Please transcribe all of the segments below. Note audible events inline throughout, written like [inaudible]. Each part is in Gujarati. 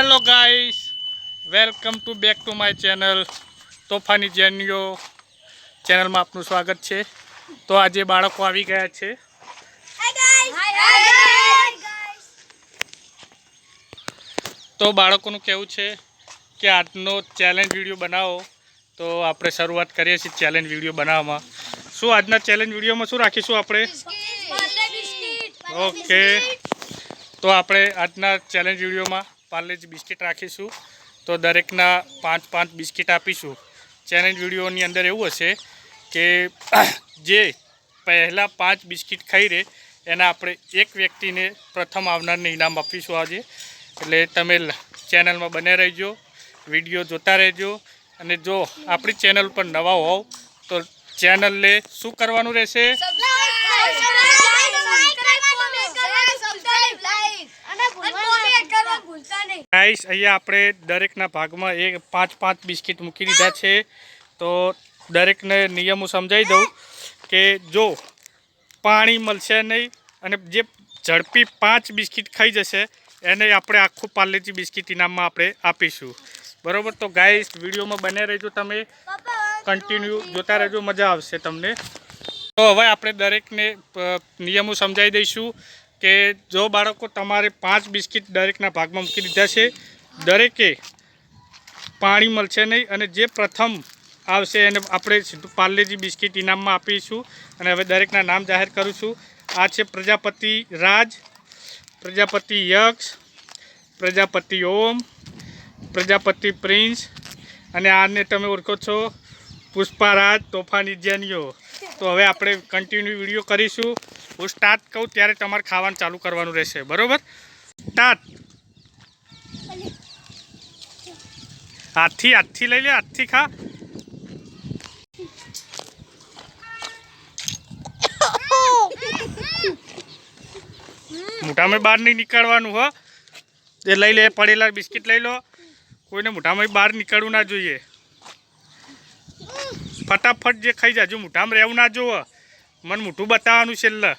Hello guys welcome to back to my channel Tofani Jenyo ચેનલમાં આપનું સ્વાગત છે. તો આજે બાળકો આવી ગયા છે. તો બાળકોનું કેવું છે કે આજનો ચેલેન્જ વીડિયો બનાવો. તો આપણે શરૂઆત કરીએ છીએ ચેલેન્જ વીડિયો બનાવવામાં. શું આજના ચેલેન્જ વિડીયોમાં શું રાખીશું આપણે? ઓકે તો આપણે આજના ચેલેન્જ વિડીયોમાં પાર્લેજી બિસ્કિટ રાખીશું. તો દરેકના પાંચ પાંચ બિસ્કિટ આપીશું. ચેલેન્જ વિડીયોની અંદર એવું હશે કે [coughs] જે પહેલાં પાંચ બિસ્કિટ ખાઈ રહે, એના આપણે એક વ્યક્તિને પ્રથમ આવનારને ઇનામ આપીશું આજે. એટલે તમે ચેનલમાં બને રહેજો, વીડિયો જોતા રહેજો, અને જો આપણી ચેનલ પર નવા હોવ, તો ચેનલને શું કરવાનું રહેશે? ગાઈસ, અહીંયા આપણે દરેકના ભાગમાં એક પાંચ પાંચ બિસ્કિટ મૂકી દીધા છે. તો દરેકને નિયમો સમજાવી દઉં કે જો પાણી મળશે નહીં અને જે ઝડપી પાંચ બિસ્કિટ ખાઈ જશે, એને આપણે આખું પાર્લેજી બિસ્કિટ ઇનામમાં આપણે આપીશું. બરાબર? તો ગાઈસ, વિડીયોમાં બને રહેજો તમે. કન્ટિન્યુ જોતા રહેજો, મજા આવશે તમને. તો હવે આપણે દરેકને નિયમો સમજાવી દઈશું. કે જો બાળકો તમારે પાંચ બિસ્કિટ દરેકના ભાગમાં મૂકી દીધા છે, દરેકે પાણી મળશે નહીં અને જે પ્રથમ આવશે એને આપણે સીધું પાર્લેજી બિસ્કિટ ઇનામમાં આપીશું અને હવે દરેકના નામ જાહેર કરું છું આ છે પ્રજાપતિ રાજ, પ્રજાપતિ યક્ષ, પ્રજાપતિ ઓમ, પ્રજાપતિ પ્રિન્સ અને આને તમે ઓળખો છો પુષ્પારાજ તોફાની જેનિયો તો હવે આપણે કન્ટિન્યુ વીડિયો કરીશું. હું સ્ટાર્ટ કહું ત્યારે તમારે ખાવાનું ચાલુ કરવાનું રહેશે. બરોબર? સ્ટાર્ટ. હાથથી હાથથી લઈ લે, હાથથી ખા. મોઢામાં બહાર નહીં નીકળવાનું, હો. એ લઈ લે, પડેલા બિસ્કિટ લઈ લો. કોઈને મોઢામાં બહાર નીકળવું ના જોઈએ. ફટાફટ જે ખાઈ જાજો, મોઢામાં રહેવું ના જોવો મને મોઢું બતાવવાનું છેલ્લે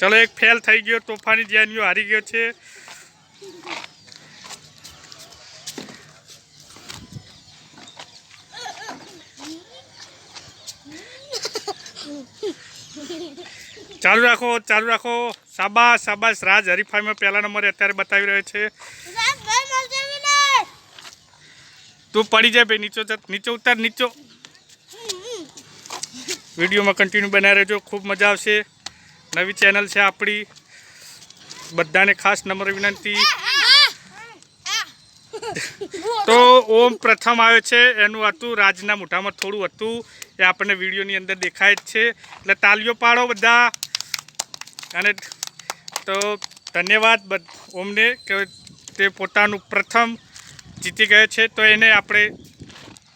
ચલો એક ફેલ થઈ ગયો તોફાની જ્ઞાનીઓ હારી ગયો છે. ચાલુ રાખો ચાલુ રાખો. સાબાસ સાબાસ રાજ હરીફાઈમાં પહેલા નંબરે અત્યારે બતાવી રહ્યો છે. તું પડી જાય ભાઈ નીચો નીચે ઉતાર નીચો. વિડીયોમાં કન્ટિન્યુ બનાવી રહેજો. ખૂબ મજા આવશે. નવી ચેનલ છે આપણી. બધાને ખાસ નંબર વિનંતી. તો ઓમ પ્રથમ આવે છે. એનું હતું રાજના મોઢામાં થોડું હતું. એ આપણને વિડીયોની અંદર દેખાય જ છે. એટલે તાલીઓ પાડો બધા. અને તો ધન્યવાદ ઓમને કે તે પોતાનું પ્રથમ જીતી ગયો છે. તો એને આપણે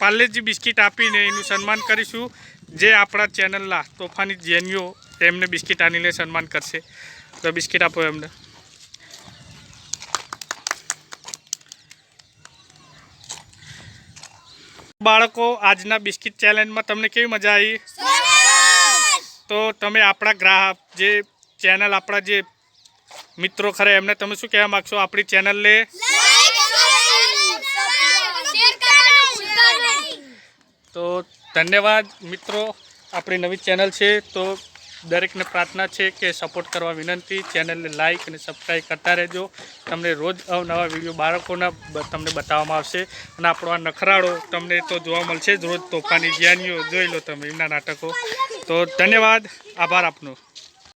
પાર્લેજી બિસ્કિટ આપીને એનું સન્માન કરીશું. જે આપણા ચેનલના તોફાની જેનીઓ એમને બિસ્કિટ આનીને સન્માન કરશે. તો બિસ્કિટ આપો એમને. બાળકો આજના બિસ્કિટ ચેલેન્જમાં તમને કેવી મજા આવી? તો તમે આપણા ગ્રાહક જે ચેનલ આપણા જે મિત્રો ખરા એમને તમે શું કહેવા માગશો? આપણી ચેનલને ધન્યવાદ મિત્રો, આપણી નવી ચેનલ છે તો દરેકને પ્રાર્થના છે કે સપોર્ટ કરવા વિનંતી. ચેનલને લાઇક અને સબસ્ક્રાઈબ કરતા રહેજો. તમને રોજ અવનવા વીડિયો બાળકોના તમને બતાવવામાં આવશે. અને આપણો આ નખરાળો તમને તો જોવા મળશે જ. રોજ તોફાની જ્ઞાનીઓ જોઈ લો તમે, એમના નાટકો. તો ધન્યવાદ. આભાર આપનો.